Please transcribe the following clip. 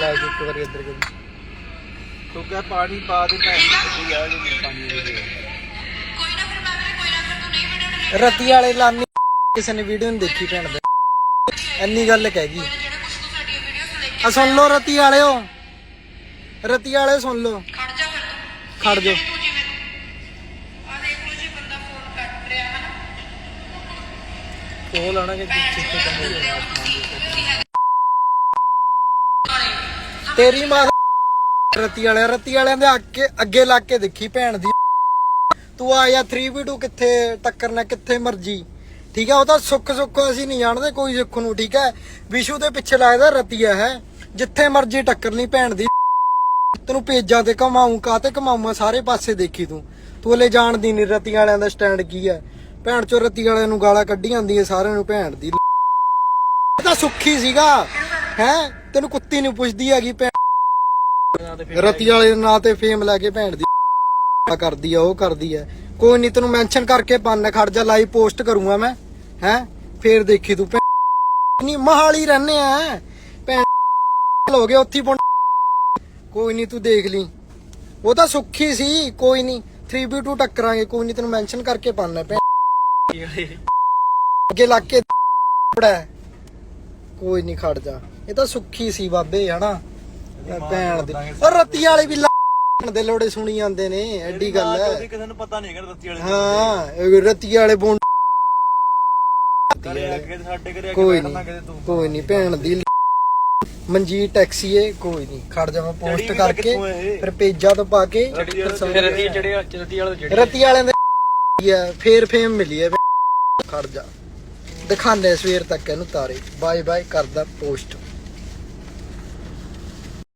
ਲੈ ਜੀ ਇੱਕ ਵਾਰੀ ਇੱਧਰ ਕਰ। ਤੂੰ ਕਹ ਪਾਣੀ ਪਾ ਦੇ ਭੈਣ ਦੀ ਆ ਜੇ ਪਾਣੀ ਦੇ ਰਤੀ ਵਾਲੇ ਲਾਨੀ ਕਿਸੇ ਨੇ ਵੀਡੀਓ ਨਹੀਂ ਦੇਖੀ ਭੈਣ ਦੇ। ਇੰਨੀ ਗੱਲ ਕਹਿ ਗਈ। ਆ ਸੁਣ ਲਓ ਰਤੀ ਵਾਲਿਓ। ਰਤੀ ਵਾਲੇ ਸੁਣ ਲਓ। ਖੜ ਜਾ ਫਿਰ। ਤੂੰ ਖੜ ਜੀ ਬੰਦਾ ਫੋਨ ਕੱਟ ਰਿਹਾ ਹੈ ਨਾ ਉਹ ਲਾਣਾ ਕਿ ਤੇਰੀ ਮਾਂ ਦਾ ਰਤੀ ਵਾਲਿਆ, ਰਤੀ ਵਾਲਿਆਂ ਦੇ ਅੱਗੇ ਅੱਗੇ ਲੱਗ ਕੇ ਦੇਖੀ ਭੈਣ ਦੀ। ਤੂੰ ਆ ਜਾ 3v2 ਕਿੱਥੇ ਟੱਕਰਨਾ ਕਿੱਥੇ ਮਰਜ਼ੀ। ਠੀਕ ਹੈ ਉਹ ਤਾਂ ਸੁੱਖ ਸੁੱਖ ਅਸੀਂ ਨਹੀਂ ਜਾਣਦੇ, ਕੋਈ ਸੁੱਖ ਨੂੰ, ਠੀਕ ਹੈ ਵਿਸ਼ੂ ਦੇ ਪਿੱਛੇ ਲੱਗਦਾ ਰਤੀਆ ਹੈ। ਜਿੱਥੇ ਮਰਜ਼ੀ ਟੱਕਰ ਲਈ ਭੈਣ ਦੀ। ਤੈਨੂੰ ਪੇਜਾਂ ਤੇ ਕਮਾਉਂ ਕਾਤੇ ਕਮਾਉਂਗਾ ਸਾਰੇ ਪਾਸੇ ਦੇਖੀ ਤੂੰ। ਤੂੰ ਹਲੇ ਜਾਣਦੀ ਨਹੀਂ ਰਤੀ ਵਾਲਿਆਂ ਦਾ ਸਟੈਂਡ ਕੀ ਹੈ ਭੈਣ ਚੋ ਰਤੀ ਵਾਲਿਆਂ ਨੂੰ ਗਾਲਾਂ ਕੱਢੀ ਜਾਂਦੀ ਹੈ ਸਾਰਿਆਂ ਨੂੰ, ਭੈਣ ਦੀ। ਇਹ ਤਾਂ ਸੁੱਖੀ ਸੀਗਾ। ਹੈ? ਤੈਨੂੰ ਕੁੱਤੀ ਨਹੀਂ ਪੁੱਛਦੀ ਹੈਗੀ ਭੈਣ। ਰਤੀ ਵਾਲੇ ਦੇ ਨਾਂ ਤੇ ਫੇਮ ਲੈ ਕੇ ਭੈਣ ਦੀ ਕਰਦੀ ਆ ਉਹ ਕਰਦੀ ਆ। ਕੋਈ ਨਹੀਂ ਤੈਨੂੰ ਮੈਂਸ਼ਨ ਕਰਕੇ ਪਾਣਾ ਖੜ ਜਾ ਲਾਈਵ ਪੋਸਟ ਕਰੂੰਗਾ ਮੈਂ। ਹੈ? ਫੇਰ ਦੇਖੀ ਤੂੰ ਭੈਣ। ਨਹੀਂ ਮਹਾਲੀ ਰਹਿੰਦੇ ਆ। ਭੈਣ ਹੋ ਗਏ ਉੱਥੇ ਕੋਈ ਨਹੀਂ ਤੂੰ ਦੇਖ ਲਈ। ਉਹ ਤਾਂ ਸੁੱਖੀ ਸੀ ਕੋਈ ਨਹੀਂ 3v2 ਟੱਕਰਾਂਗੇ ਕੋਈ ਨਹੀਂ ਤੈਨੂੰ ਮੈਂਸ਼ਨ ਕਰਕੇ ਪਾਣਾ ਭੈਣ। ਅੱਗੇ ਲੱਗ ਕੇ। ਕੋਈ ਨਹੀਂ ਖੜ ਜਾ। ਇਹ ਤਾਂ ਸੁੱਖੀ ਸੀ ਬਾਬੇ ਹਨਾ? ਭੈਣ ਦੀ ਉਹ ਰੱਤੀ ਵਾਲੇ ਵੀ ਲਾ- ਦੇ ਲੋੜੇ ਸੁਣੀ ਜਾਂਦੇ ਨੇ ਐਡੀ ਗੱਲ ਹੈ। ਕਿਸੇ ਨੂੰ ਪਤਾ ਨਹੀਂ ਹੈਗਾ ਰੱਤੀ ਵਾਲੇ ਹਾਂ ਇਹ ਰੱਤੀ ਵਾਲੇ ਬੋਂਡ ਘਰੇ ਅੱਗੇ ਸਾਡੇ ਘਰੇ ਕੋਈ ਬੈਠਣਾ ਨਹੀਂ ਕਿਤੇ ਤੂੰ। ਕੋਈ ਨਹੀਂ ਭੈਣ ਦੀ ਮਨਜੀਤ ਟੈਕਸੀ ਏ ਕੋਈ ਨਹੀਂ ਖੜ ਜਾ ਮੈਂ ਪੋਸਟ ਕਰਕੇ ਕਿੱਥੋਂ ਇਹ? ਫਿਰ ਪੇਜਾਂ ਤੋਂ ਪਾ ਕੇ ਰਤੀ ਵਾਲੇ ਫਿਰ ਰਤੀ ਚੜਿਆ ਰਤੀ ਵਾਲੇ ਜਿਹੜੇ ਰੱਤੀ ਵਾਲਿਆਂ ਦੇ ਹੈ ਫੇਰ ਫੇਮ ਮਿਲੀ ਹੈ ਖੜ ਜਾ। ਦਿਖਾਣੇ ਸਵੇਰ ਤੱਕ ਇਹਨੂੰ ਤਾਰੇ। ਬਾਏ ਬਾਏ ਕਰਦਾ ਪੋਸਟ।